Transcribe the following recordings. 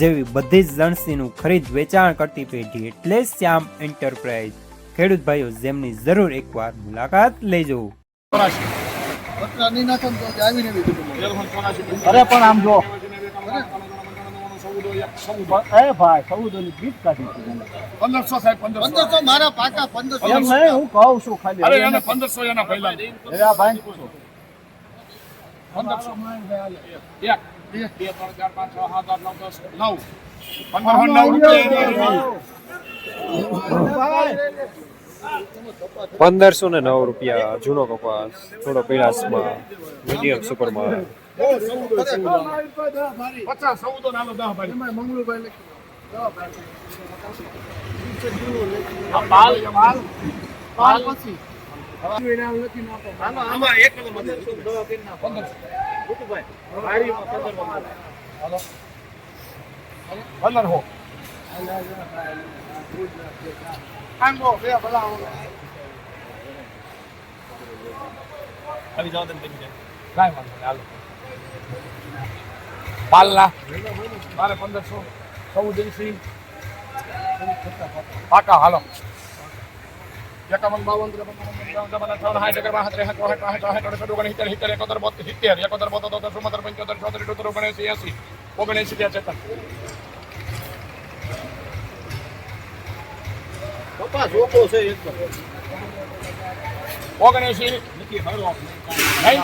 જેવી બધી જ લણસીનું ખરીદ વેચાણ કરતી પેઢી એટલે શ્યામ એન્ટરપ્રાઇઝ. ખેડૂત ભાઈઓ જેમની જરૂર એકવાર મુલાકાત લેજો. અરે પણ આમ જો. એ ભાઈ ચૌદની ગીત કાઢી છે. પંદરસો એના પહેલા. પંદરસો બે બે ત્રણ ચાર પાંચ છ સાત આઠ નવ દસ નવ. પંદરસો નવ રૂપિયા પંદરસો ને નવ રૂપિયા જૂનો કપાસ થોડો પીળાસમાં મીડિયમ સુપરમાં. પચાસ ચૌદો નાનો દસ ભાઈ. મંગળુભાઈ લખી. પછી. એને પંદર હો. આંગો, બે ભલા કાંઈ વાંધો નહીં હાલો. પાલના. મારે પંદરસો ચૌદ એસી પાકા હાલો. એકાવન બાવન ત્રેપન ચોપન, પંચાવન, છપ્પન, સાઠ, એકર, બાસઠ, ત્રેસઠ, ચોસઠ, પાંસઠ, છાસઠ, અડસઠ, ઓગણસિત્તેર, સિત્તેર, એકોતેર, બોતેર, સિત્તેર, એકોતેર, બોતેર, તોતેર, ચુમ્મોતેર, પંચોતેર, છોતેર, અઠ્યોતેર, અઠ્યોતેર, ઓગણએંસી, એંસી, ઓગણએંસી, ત્યાં છેતર. કપાસ ઓછો છે એક તો. ઓગણએંસી, નહીં?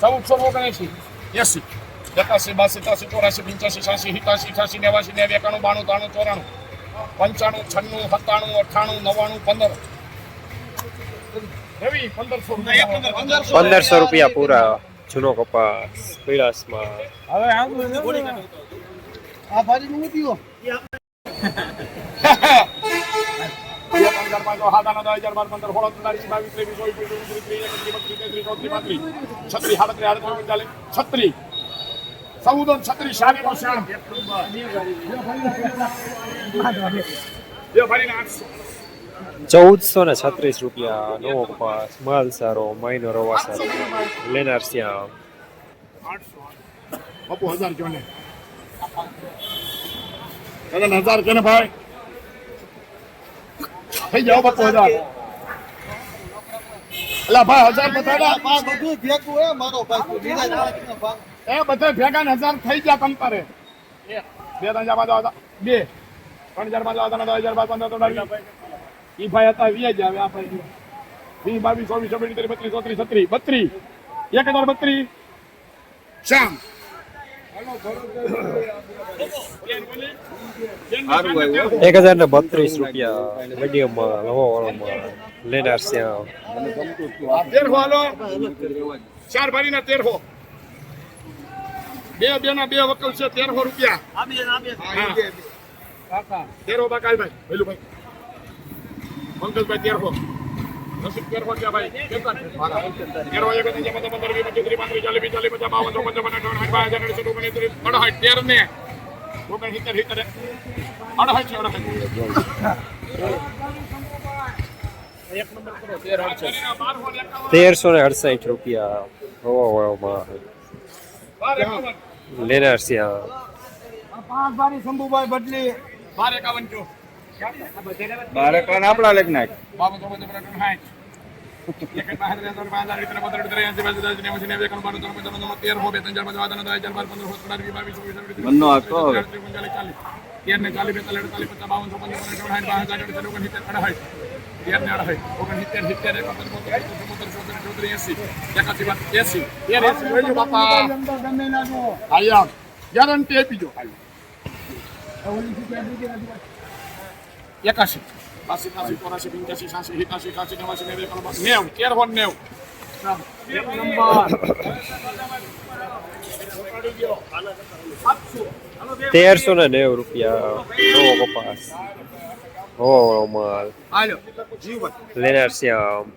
ચૌદસો ને ઓગણએંસી, એંસી, એકાસી, બાસી, ત્યાસી, ચોરાસી, પંચ્યાસી, છ્યાસી, સિત્યાસી, અઠ્યાસી, નેવાસી, નેવું, એકાણું, બાણું, ત્રાણું, ચોરાણું, પંચાણું, છન્નું, સત્તાણું, અઠ્ઠાણું, નવ્વાણું, પંદર. રવિ, પંદરસો રૂપિયા. પંદરસો રૂપિયા પૂરા જૂનો કપાસ પીળાસમાં આ ભારીનું ઉઠ્યો. બે ત્રણ ચાર પાંચ ચૌદ છત્રીસ સાડી નો શ્યામ ચૌદસો ને છત્રીસ રૂપિયા નવો કપાસ માલ સારો મહિનો રવા સારો. લેનાર શ્યામ બાપુ હજાર જો ને કરણ હજાર કે ને ભાઈ? થઈ જાઓ બાપુ હજાર. અલા ભાઈ હજાર બધા બધું ભેગું હે મારો ભાઈ. એ બધા ભેગા ને હજાર થઈ ગયા તમ તારે. બે ત્રણ હજાર પાંચ છ, બે. ત્રણ હજાર બાજુ આવતા હજાર બાર પંદર ઈ ભાઈ હતા વી જ આવે આ ભાઈ વીસ બાવીસ ચોવીસ ચોવીસ ત્રીસ બત્રીસ ચોત્રીસ છત્રીસ બત્રીસ. એક હજાર બત્રીસ. શ્યામ. એક હજાર ને બત્રીસ રૂપિયા મીડિયમમાં નવો વાળો લેનાર શ્યામ ચાર ભારી ના તેરહો બે બે ના બે વકલ છે તેરસો રૂપિયા. હા. તેરહો બાકાલભાઈ ભૈલુભાઈ. પંકજભાઈ તેરહો નસીબ તેરહો છે ભાઈ. તેરહો એક હજાર પંદર પંદર વીસ પચીસ ત્રીસ પાંત્રીસ ચાલીસ પિસ્તાલીસ પચાસ બાવન ચોપન ચોપન અઠાવન બાર હજાર અઢીસો ઓગણીસ ત્રીસ અઢાઈ તેર ને ઓગણ સિત્તેર સિત્તેર છે તેરસો ને અડસાઠ. રૂપિયા બાર એકાવન લેનાર શ્યામ પાંચ બારી શંભુભાઈ બદલી. બાર એકાવન જો. બારે એકાવન આપણા લેખ નાખ. બાબુ તો બધું પ્રકરણ હાય. તેર છ, ને ચાલીસ બેતાલીસ એંસી એકાસી બાર એંસી તેર એંસી બાપા આયા ગેરંટી આપી ખાલી બાસી ત્રાસી ચોરાસી પંચ્યાસી છ્યાસી સિત્યાસી એકાસી નેવાસી નેવું એકાણું નેવું તેર હોન નેવું એક નંબર તેરસો ને નેવું રૂપિયા નવો કપાસ હો માલ લેનાર શ્યામ